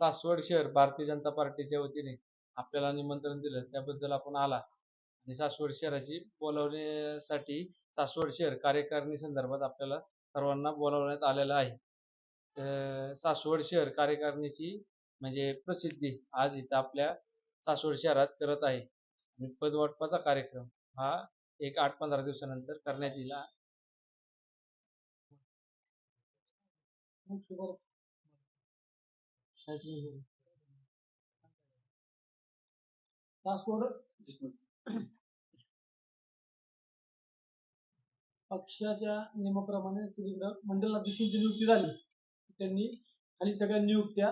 सासवड शहर भारतीय जनता पार्टीच्या वतीने आपल्याला निमंत्रण दिलं. त्याबद्दल आपण आला. आणि सासवड शहराची बोलावण्यासाठी सासवड शहर कार्यकारिणी संदर्भात आपल्याला सर्वांना बोलावण्यात आलेलं आहे. सासवड शहर कार्यकारिणीची म्हणजे प्रसिद्धी आज इथं आपल्या सासवड शहरात करत आहे. आणि पदवाटपाचा कार्यक्रम हा एक आठ पंधरा दिवसानंतर करण्यात येईल. पक्षाच्या नियमाप्रमाणे सगळीकडं मंडल अध्यक्षांची नियुक्ती झाली त्यांनी खाली सगळ्या नियुक्त्या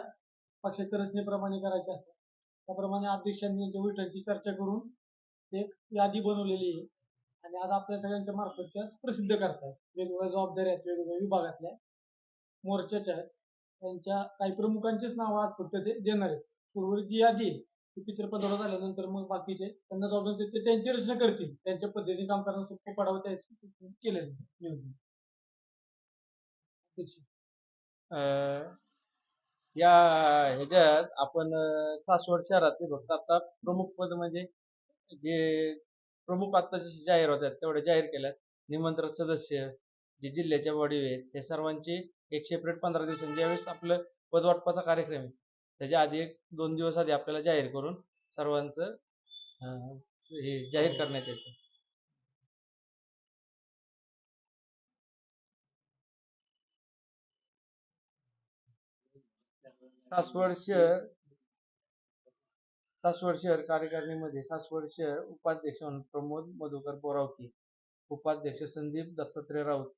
पक्षाच्या रचनेप्रमाणे करायच्या असतात. त्याप्रमाणे अध्यक्षांनी यांच्या बैठकीची चर्चा करून एक यादी बनवलेली आहे. आणि आज आपल्या सगळ्यांच्या मार्फत त्या प्रसिद्ध करतात वेगवेगळ्या जबाबदाऱ्या आहेत वेगवेगळ्या विभागातल्या. मोर्चाच्या आहेत. त्यांच्या काही प्रमुखांचीच नावं आज फक्त ते देणार आहेत. उर्वरित जी यादी आहे. ती पितृपदावर झाल्यानंतर मग बाकीचे त्यांना जबाबदारी ते त्यांची रचना करतील. त्यांच्या पद्धतीने काम करणं सोपं पडावं त्याची केलं आहे. नियोजन. अध्यक्ष. अं, या ह्याच्यात आपण अं, सासवड शहरातले फक्त आता प्रमुख पद म्हणजे जे प्रमुख आता जे जाहीर होतात तेवढे जाहीर केल्यात. निमंत्रण सदस्य जे जिल्ह्याच्या बॉडी आहेत ते सर्वांचे एक सेपरेट पंधरा दिवसांनी. ज्यावेळेस आपलं पदवाटपाचा कार्यक्रम आहे त्याच्या आधी एक दोन दिवस आधी आपल्याला जाहीर करून सर्वांचं हे जाहीर करण्यात येतं. सासवड शहर सासवड शहर कार्यकारिणीमध्ये सासवड शहर उपाध्यक्ष म्हणून प्रमोद मधुकर बोरावकी उपाध्यक्ष संदीप दत्तात्रय राऊत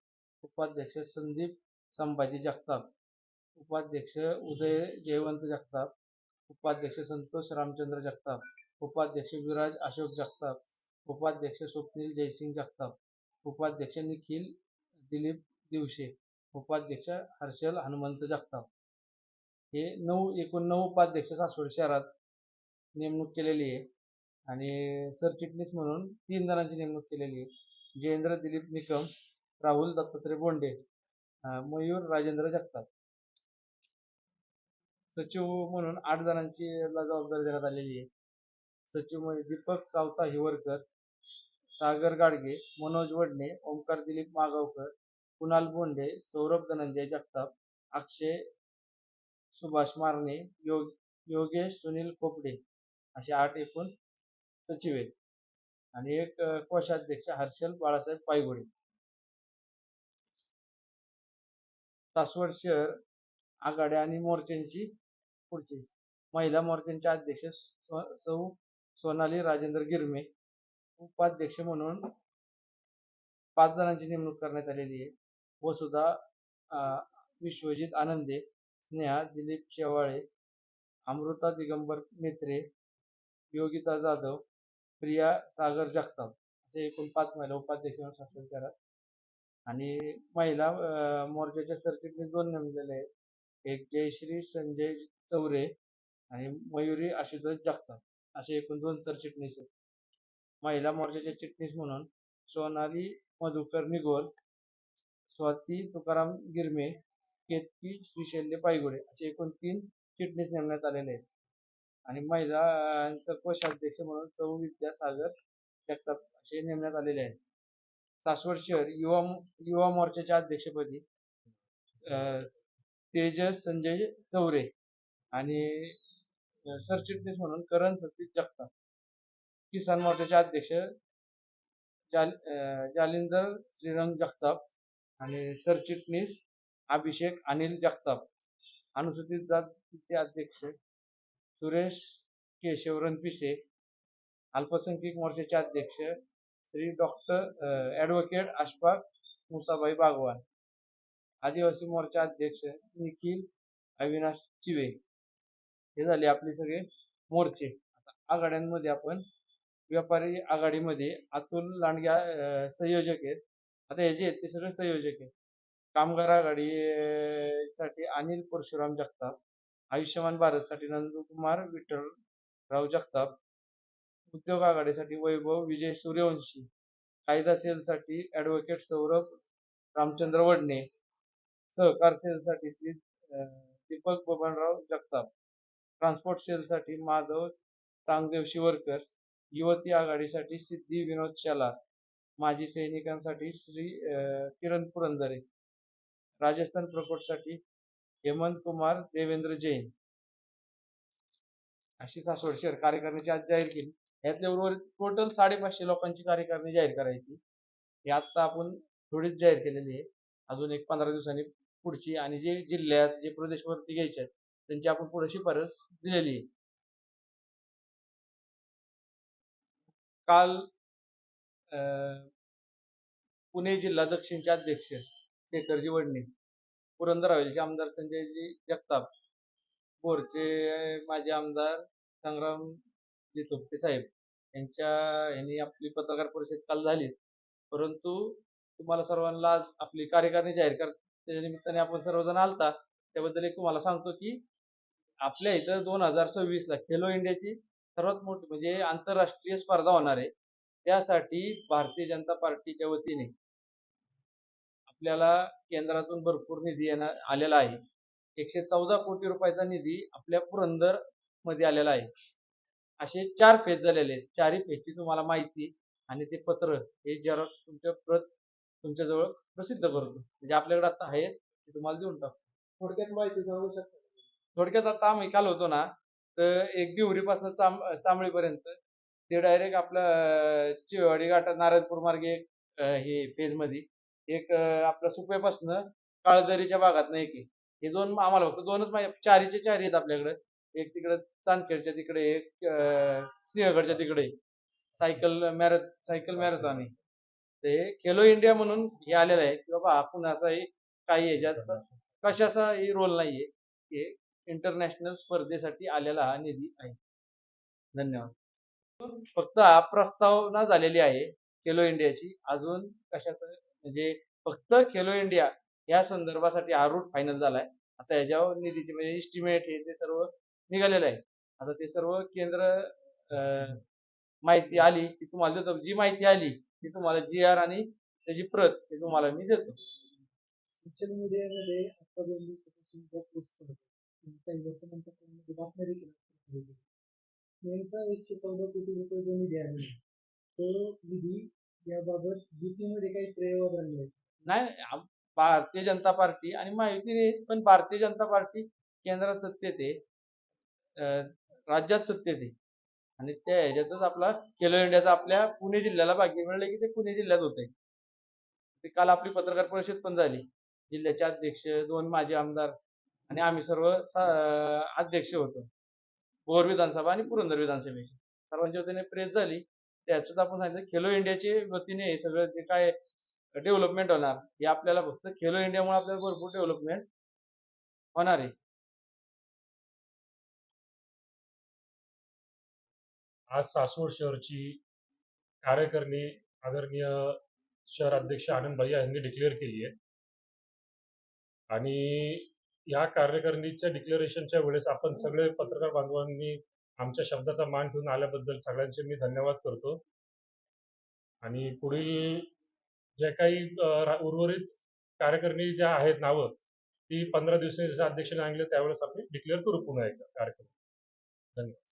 उपाध्यक्ष संदीप संभाजी जगताप. उपाध्यक्ष उदय जयवंत जगताप. उपाध्यक्ष संतोष रामचंद्र जगताप. उपाध्यक्ष विराज अशोक जगताप. उपाध्यक्ष स्वप्नील जयसिंग जगताप. उपाध्यक्ष निखिल दिलीप दिवशे उपाध्यक्ष हर्षल हनुमंत जगताप. हे नऊ एकूण नऊ उपाध्यक्ष सासवड शहरात नेमणूक केलेली आहे. आणि सरचिटणीस म्हणून तीन जणांची नेमणूक केलेली आहे. जयेंद्र दिलीप निकम राहुल दत्तात्रय बोंडे मयूर राजेंद्र जगताप. सचिव म्हणून आठ जणांची ला जबाबदारी देण्यात आलेली आहे. सचिव म्हणजे दीपक सावता हिवरकर सागर गाडगे मनोज वडणे ओंकार दिलीप मागावकर कुणाल बोंडे सौरभ धनंजय जगताप अक्षय सुभाष मारणे योग योगेश सुनील खोपडे असे आठ एकूण सचिव आहेत. आणि एक कोषाध्यक्ष हर्षल बाळासाहेब पायगुडे. सासवड शहर आघाड्या आणि मोर्चांची पुढची महिला मोर्चांचे अध्यक्ष सौ सोनाली राजेंद्र गिरमे उपाध्यक्ष म्हणून पाच जणांची नेमणूक करण्यात आलेली आहे. वसुधा विश्वजित आनंदे स्नेहा दिलीप शेवाळे अमृता दिगंबर मेत्रे योगिता जाधव प्रिया सागर जगताप असे एकूण पाच महिला उपाध्यक्ष म्हणून सासवड शहरात आणि महिला मोर्चाच्या सरचिटणीस दोन नेमलेले आहेत. एक जयश्री संजय चौरे आणि मयुरी आशुतोष जगताप. असे एकूण दोन सरचिटणीस आहेत. महिला मोर्चाच्या चिटणीस म्हणून सोनाली मधुकर निगोल स्वाती तुकाराम गिरमे केतकी श्रीशैल्य पायगुडे असे एकूण तीन चिटणीस नेमण्यात आलेले आहेत. आणि महिलांचा कोषाध्यक्ष म्हणून सौ विद्यासागर जगताप असे नेमण्यात आलेले आहेत. सासवड शहर युवा युवा मोर्चाच्या अध्यक्षपदी तेजस संजय चौरे आणि सरचिटणीस म्हणून करण सतीश जगताप. किसान मोर्चाचे अध्यक्ष जाल जालिंदर श्रीरंग जगताप आणि सरचिटणीस अभिषेक अनिल जगताप. अनुसूचित जातीचे अध्यक्ष सुरेश केशव रणपिसे अल्पसंख्याक मोर्चाचे अध्यक्ष श्री डॉक्टर ॲडव्होकेट अशफाक मुसाबाई बागवान. आदिवासी मोर्चा अध्यक्ष निखिल अविनाश चिवे. हे झाले आपले सगळे मोर्चे. आता आघाड्यांमध्ये आपण व्यापारी आघाडीमध्ये अतुल लांडग्या संयोजक आहेत. आता हे जे आहेत ते सगळे संयोजक आहेत. कामगार आघाडीसाठी अनिल परशुराम जगताप आयुष्यमान भारतसाठी नंदकुमार विठ्ठलराव जगताप उद्योग आघाडीसाठी वैभव विजय सूर्यवंशी कायदा सेलसाठी ॲडव्होकेट सौरभ रामचंद्र वडणे सहकार सेलसाठी श्री दीपक बबनराव जगताप ट्रान्सपोर्ट सेलसाठी माधव चांगदेव शिवरकर युवती आघाडीसाठी सिद्धी विनोद शेलार माजी सैनिकांसाठी श्री किरण पुरंदरे राजस्थान प्रकोटसाठी हेमंत कुमार देवेंद्र जैन अशी सासवड शहर कार्यकारिणीची आज जाहीर केली. यातल्या उर्वरित टोटल साडेपाचशे लोकांची कार्यकारणी जाहीर करायची. ही आत्ता आपण थोडीच जाहीर केलेली आहे. अजून एक पंधरा दिवसांनी पुढची आणि जे जिल्ह्यात जे प्रदेशवरती घ्यायचे आहेत त्यांची आपण पुढे शिफारस दिलेली आहे. काल अं, पुणे जिल्हा दक्षिणचे अध्यक्ष शेखरजी वडणे पुरंदर हवेलीचे आमदार संजयजी जगताप बोरचे माजी आमदार संग्राम थोपटे साहेब यांच्या यांनी आपली पत्रकार परिषद काल झाली परंतु तुम्हाला सर्वांना आपली कार्यकारिणी जाहीर कर त्याच्या निमित्ताने आपण सर्वजण आलता त्याबद्दल एक तुम्हाला सांगतो की आपल्या इथं दोन हजार सव्वीसला खेलो इंडियाची सर्वात मोठी म्हणजे आंतरराष्ट्रीय स्पर्धा होणार आहे. त्यासाठी भारतीय जनता पार्टीच्या वतीने आपल्याला केंद्रातून भरपूर निधी येणार आलेला आहे. एकशे चौदा कोटी रुपयाचा निधी आपल्या पुरंदरमध्ये आलेला आहे. असे चार फेज झालेले आहेत. चारही फेजची तुम्हाला माहिती आणि ते पत्र हे जरा तुमच्या प्रत तुमच्याजवळ प्रसिद्ध करतो. म्हणजे आपल्याकडे आता आहे ते तुम्हाला देऊन टाकतो. थोडक्यात माहिती सांगू शकता थोडक्यात आता आम्ही काल होतो ना तर एक दिवरीपासून चांब चांबळीपर्यंत ते डायरेक्ट आपलं चिवाडी घाट नारायणपूर मार्गे एक हे फेजमध्ये एक आपलं सुप्यापासनं काळदरीच्या भागात एक आहे. हे दोन आम्हाला फक्त दोनच माहिती चारीचे चारी आहेत आपल्याकडे. एक तिकडे चांदखेडच्या तिकडे एक सिंहगडच्या तिकडे. Cycle marathon cycle marathon. आहे ते खेलो इंडिया म्हणून हे आलेलं आहे की बाबा आपण असा हे काही ह्याच्यात कशाचा हे रोल नाहीये. हे इंटरनॅशनल स्पर्धेसाठी आलेला हा निधी आहे. धन्यवाद. फक्त हा प्रस्तावना झालेली आहे खेलो इंडियाची. अजून कशाचं? म्हणजे फक्त खेलो इंडिया या संदर्भासाठी हा रूट फायनल झालाय. आता ह्याच्यावर निधीचे म्हणजे इस्टिमेट हे ते सर्व निघालेलं आहे. आता ते सर्व केंद्र अं, माहिती आली की तुम्हाला देतो. जी माहिती आली ती तुम्हाला जी आर आणि त्याची प्रत ते तुम्हाला मी देतो. सोशल मीडियामध्ये आता दोन दिवसापासून जो पोस्ट करतो काही वर्तमानपत्रांमध्ये बातम्या देखील असतात. नेमका एकशे चौदा कोटी रुपये जो निधी आहे तो निधी याबाबत युतीमध्ये काही श्रेय वगैरे आहे नाही भारतीय जनता पार्टी आणि माहिती पण भारतीय जनता पार्टी केंद्रात सत्तेत आहे. राज्यात सत्तेत आहे आणि त्या ह्याच्यातच आपला खेलो इंडियाचा आपल्या पुणे जिल्ह्याला भाग्य मिळालं की ते पुणे जिल्ह्यात होते ते काल आपली पत्रकार परिषद पण झाली. जिल्ह्याचे अध्यक्ष दोन माजी आमदार आणि आम्ही सर्व सा- अध्यक्ष होतो. भोर विधानसभा आणि पुरंदर विधानसभेची. सर्वांच्या वतीने प्रेस झाली. त्याच्यात आपण सांगितलं खेलो इंडियाचे वतीने हे सगळं जे काय डेव्हलपमेंट होणार हे आपल्याला फक्त खेलो इंडियामुळे आपल्याला भरपूर डेव्हलपमेंट होणार आहे. आज सासवड शहरची कार्यकारिणी आदरणीय शहर अध्यक्ष आनंद भैया यांनी डिक्लेअर केली आहे. आणि या कार्यकारिणीच्या डिक्लेरेशनच्या वेळेस आपण सगळे पत्रकार बांधवांनी आमच्या शब्दाचा मान ठेवून आल्याबद्दल सगळ्यांचे मी धन्यवाद करतो. आणि पुढील जे काही उर्वरित कार्यकारिणी ज्या आहेत नावं ती पंधरा दिवसांनी जसं अध्यक्ष सांगितलं त्यावेळेस आपण डिक्लेअर करू पुन्हा एकदा कार्यक्रम. धन्यवाद.